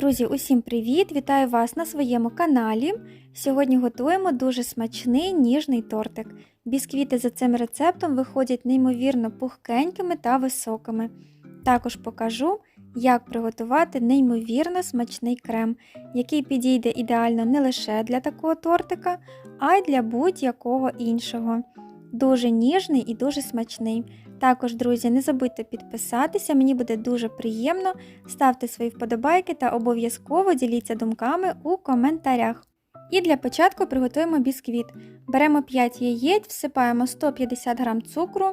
Друзі, усім привіт! Вітаю вас на своєму каналі. Сьогодні готуємо дуже смачний ніжний тортик. Бісквіти за цим рецептом виходять неймовірно пухкенькими та високими. Також покажу, як приготувати неймовірно смачний крем, який підійде ідеально не лише для такого тортика, а й для будь-якого іншого. Дуже ніжний і дуже смачний. Також, друзі, не забудьте підписатися, мені буде дуже приємно. Ставте свої вподобайки та обов'язково діліться думками у коментарях. І для початку приготуємо бісквіт. Беремо 5 яєць, всипаємо 150 г цукру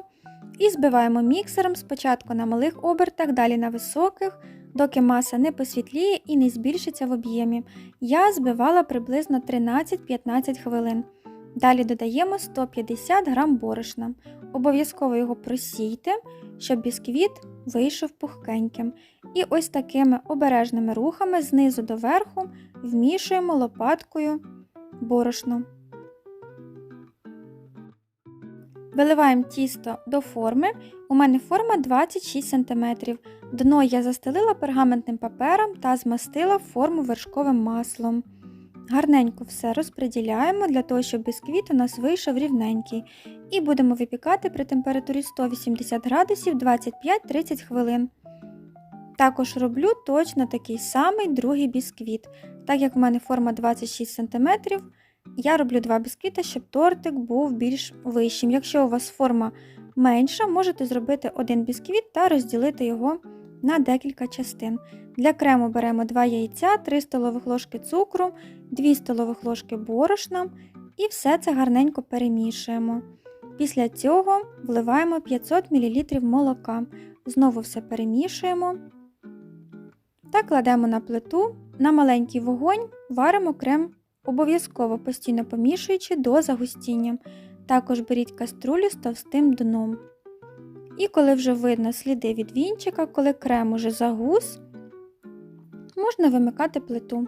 і збиваємо міксером спочатку на малих обертах, далі на високих, доки маса не посвітліє і не збільшиться в об'ємі. Я збивала приблизно 13-15 хвилин. Далі додаємо 150 г борошна. Обов'язково його просійте, щоб бісквіт вийшов пухкеньким. І ось такими обережними рухами знизу до верху вмішуємо лопаткою борошно. Виливаємо тісто до форми. У мене форма 26 см. Дно я застелила пергаментним папером та змастила форму вершковим маслом. Гарненько все розподіляємо для того, щоб бісквіт у нас вийшов рівненький. І будемо випікати при температурі 180 градусів 25-30 хвилин. Також роблю точно такий самий другий бісквіт. Так як в мене форма 26 см, я роблю два бісквіти, щоб тортик був більш вищим. Якщо у вас форма менша, можете зробити один бісквіт та розділити його на декілька частин. Для крему беремо 2 яйця, 3 столових ложки цукру, 2 столових ложки борошна і все це гарненько перемішуємо. Після цього вливаємо 500 мл молока. Знову все перемішуємо та кладемо на плиту на маленький вогонь, варимо крем, обов'язково постійно помішуючи до загустіння. Також беріть каструлю з товстим дном. І коли вже видно сліди від вінчика, коли крем уже загус, можна вимикати плиту.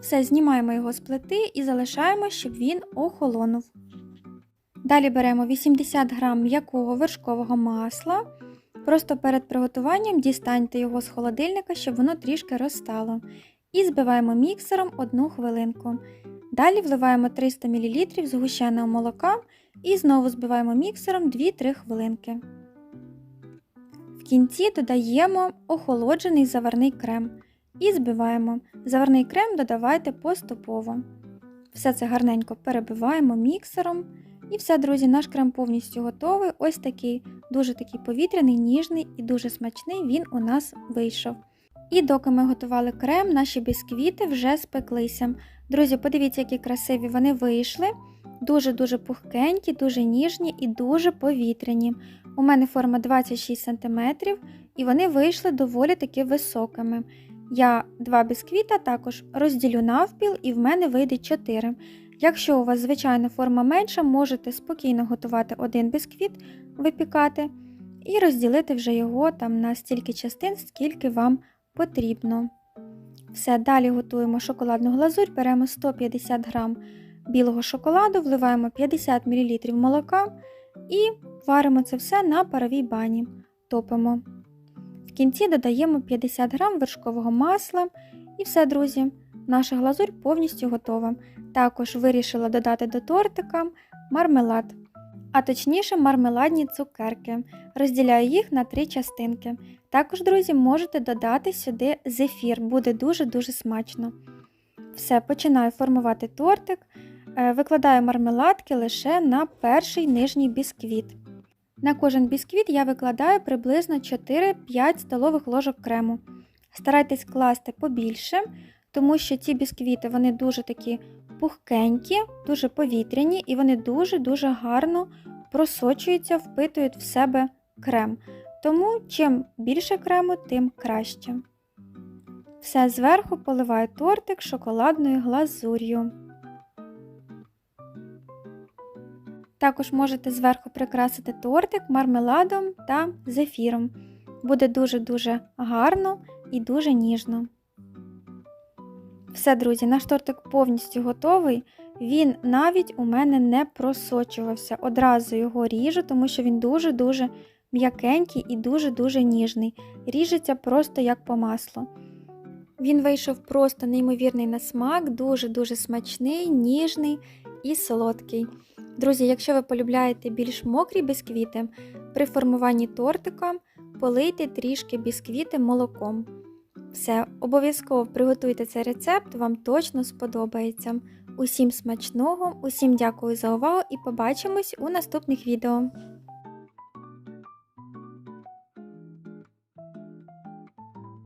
Все, знімаємо його з плити і залишаємо, щоб він охолонув. Далі беремо 80 г м'якого вершкового масла. Просто перед приготуванням дістаньте його з холодильника, щоб воно трішки розстало. І збиваємо міксером 1 хвилинку. Далі вливаємо 300 мл згущеного молока і знову збиваємо міксером 2-3 хвилинки. В кінці додаємо охолоджений заварний крем і збиваємо. Заварний крем додавайте поступово. Все це гарненько перебиваємо міксером. І все, друзі, наш крем повністю готовий. Ось такий дуже такий повітряний, ніжний і дуже смачний він у нас вийшов. І доки ми готували крем, наші бісквіти вже спеклися. Друзі, подивіться, які красиві вони вийшли. Дуже-дуже пухкенькі, дуже ніжні і дуже повітряні. У мене форма 26 см, і вони вийшли доволі таки високими. Я два бісквіта також розділю навпіл, і в мене вийде 4. Якщо у вас звичайна форма менша, можете спокійно готувати один бісквіт, випікати і розділити вже його там на стільки частин, скільки вам потрібно. Все, далі готуємо шоколадну глазурь, беремо 150 г білого шоколаду, вливаємо 50 мл молока і варимо це все на паровій бані. Топимо. Кінці додаємо 50 г вершкового масла і все, друзі, наша глазурь повністю готова. Також вирішила додати до тортика мармелад, а точніше мармеладні цукерки. Розділяю їх на три частинки. Також, друзі, можете додати сюди зефір, буде дуже-дуже смачно. Все, починаю формувати тортик, викладаю мармеладки лише на перший нижній бісквіт. На кожен бісквіт я викладаю приблизно 4-5 столових ложок крему. Старайтесь класти побільше, тому що ці бісквіти вони дуже такі пухкенькі, дуже повітряні і вони дуже-дуже гарно просочуються, впитують в себе крем. Тому чим більше крему, тим краще. Все зверху поливаю тортик шоколадною глазур'ю. Також можете зверху прикрасити тортик мармеладом та зефіром. Буде дуже-дуже гарно і дуже ніжно. Все, друзі, наш тортик повністю готовий. Він навіть у мене не просочувався. Одразу його ріжу, тому що він дуже-дуже м'якенький і дуже-дуже ніжний. Ріжеться просто як по маслу. Він вийшов просто неймовірний на смак, дуже-дуже смачний, ніжний і солодкий. Друзі, якщо ви полюбляєте більш мокрі бісквіти, при формуванні тортика полийте трішки бісквіти молоком. Все, обов'язково приготуйте цей рецепт, вам точно сподобається. Усім смачного, усім дякую за увагу і побачимось у наступних відео.